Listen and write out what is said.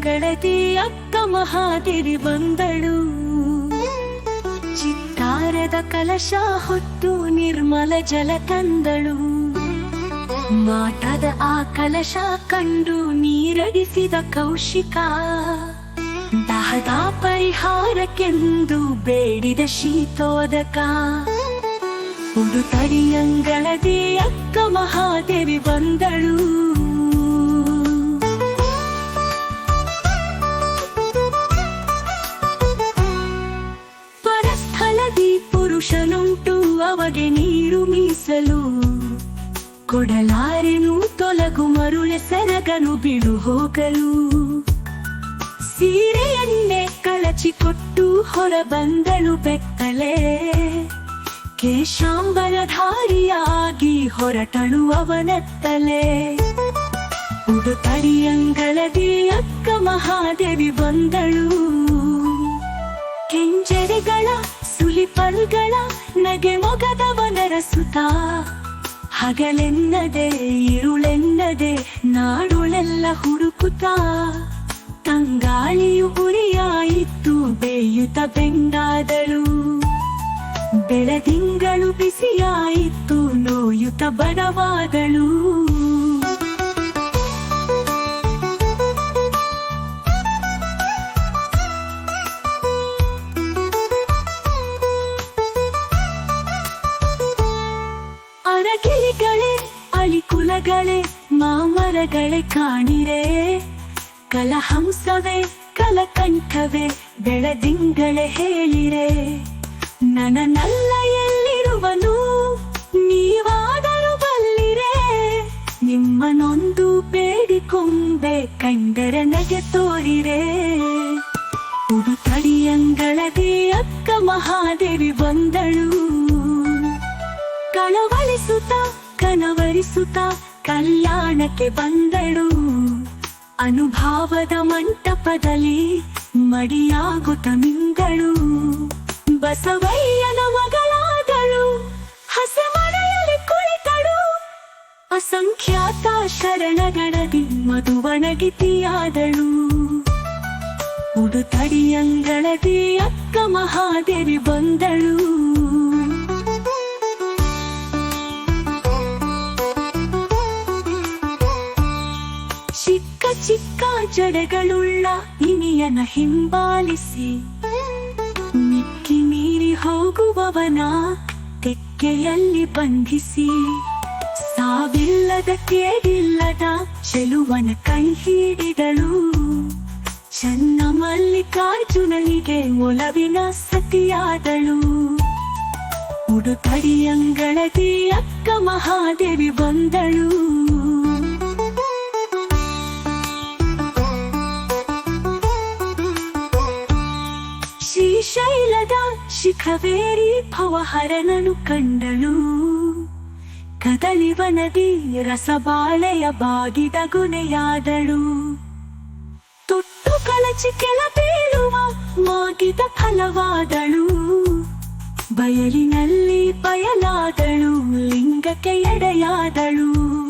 ಗೆಳತಿ ಅಕ್ಕ ಮಹಾದೇವಿ ಬಂದಳು. ಚಿತ್ತಾರದ ಕಲಶ ಹೊತ್ತು ನಿರ್ಮಲ ಜಲ ತಂದಳು. ಮಾಟದ ಆ ಕಲಶ ಕಂಡು ನೀರಡಿಸಿದ ಕೌಶಿಕ. ದಹದ ಪರಿಹಾರಕ್ಕೆಂದು ಬೇಡಿದ ಶೀತೋದಕ. ಉಡುತಡಿಯಂಗಳದಿ ಅಕ್ಕ ಮಹಾದೇವಿ ಬಂದಳು. ನೀರು ಮೀಸಲು ಕೊಡಲಾರೆನು ತೊಲಗು ಮರುಳೆ ಸರಗನು ಬಿಡು ಹೋಗಲು. ಸೀರೆಯನ್ನೇ ಕಳಚಿಕೊಟ್ಟು ಹೊರ ಬಂದಳು ಬೆತ್ತಲೆ. ಕೇಶಾಂಬರಧಾರಿಯಾಗಿ ಹೊರಟಳು ಅವನತ್ತಲೆ. ಉಡುತಡಿಯಂಗಳದಿ ಅಕ್ಕ ಮಹಾದೇವಿ ಬಂದಳು. ಕೆಂಜರಿಗಳ ಸುಲಿಪಲ್ಗಳ ನಗೆ ಮೊಗದವನರ ಸುತ ಹಗಲೆನ್ನದೆ ಇರುಳೆನ್ನದೆ ನಾಡುಳೆಲ್ಲ ಹುಡುಕುತ್ತಾ. ತಂಗಾಳಿಯು ಗುರಿಯಾಯಿತು ಬೇಯುತ ಬೆಂಗಾದಳು. ಬೆಳದಿಂಗಳು ಬಿಸಿಯಾಯಿತು ನೋಯುತ ಬಡವಾದಳು. ಅರಗಿಳಿಗಳೇ ಅಳಿಕುಲಗಳೇ ಮಾಮರಗಳೇ ಕಾಣಿರೆ. ಕಲಹಂಸವೇ ಕಲಕಂಠವೇ ಬೆಳದಿಂಗಳೇ ಹೇಳಿರೆ. ನನನಲ್ಲ ಕಳವಳಿಸುತ್ತ, ಕನವರಿಸುತ್ತ ಕಲ್ಯಾಣಕ್ಕೆ ಬಂದಳು. ಅನುಭಾವದ ಮಂಟಪದಲ್ಲಿ ಮಡಿಯಾಗುತ್ತ ಮಿಂಗಳು ಬಸವಯ್ಯನ ಮಗಳಾದಳು ಹಸೆಮನೆಯಲ್ಲಿ ಕುಳಿತಳು. ಅಸಂಖ್ಯಾತ ಶರಣಗಣದಿ ಮಧುವಣಗಿತಿಯಾದಳು. ಉಡುತಡಿಯಂಗಳದಿ ಅಕ್ಕ ಮಹಾದೇವಿ ಬಂದಳು. ಚಿಕ್ಕ ಜಡೆಗಳುಳ್ಳ ಇನಿಯನ ಹಿಂಬಾಲಿಸಿ. ಮಿಕ್ಕಿ ಮೀರಿ ಹೋಗುವವನ ತೆಕ್ಕೆಯಲ್ಲಿ ಬಂಧಿಸಿ. ಸಾವಿಲ್ಲದ ಕೇಳಿಲ್ಲದ ಚೆಲುವನ ಕೈ ಹಿಡಿದಳು. ಚನ್ನ ಮಲ್ಲಿಕಾರ್ಜುನನಿಗೆ ಒಲವಿನ ಸತಿಯಾದಳು. ಉಡುಪಡಿಯಂಗಳದಿ ಅಕ್ಕ ಮಹಾದೇವಿ ಬಂದಳು. ಶ್ರೀಶೈಲದ ಶಿಖವೇರಿ ಭವಹರನನು ಕಂಡಳು. ಕದಲಿವನದಿ ರಸಬಾಳೆಯ ಬಾಗಿದ ಗುನೆಯಾದಳು. ತುಟ್ಟು ಕಳಚಿ ಕೆಳ ಬೀಳುವ ಮಾಗಿದ ಫಲವಾದಳು. ಬಯಲಿನಲ್ಲಿ ಬಯಲಾದಳು, ಲಿಂಗಕ್ಕೆ ಎಡೆಯಾದಳು.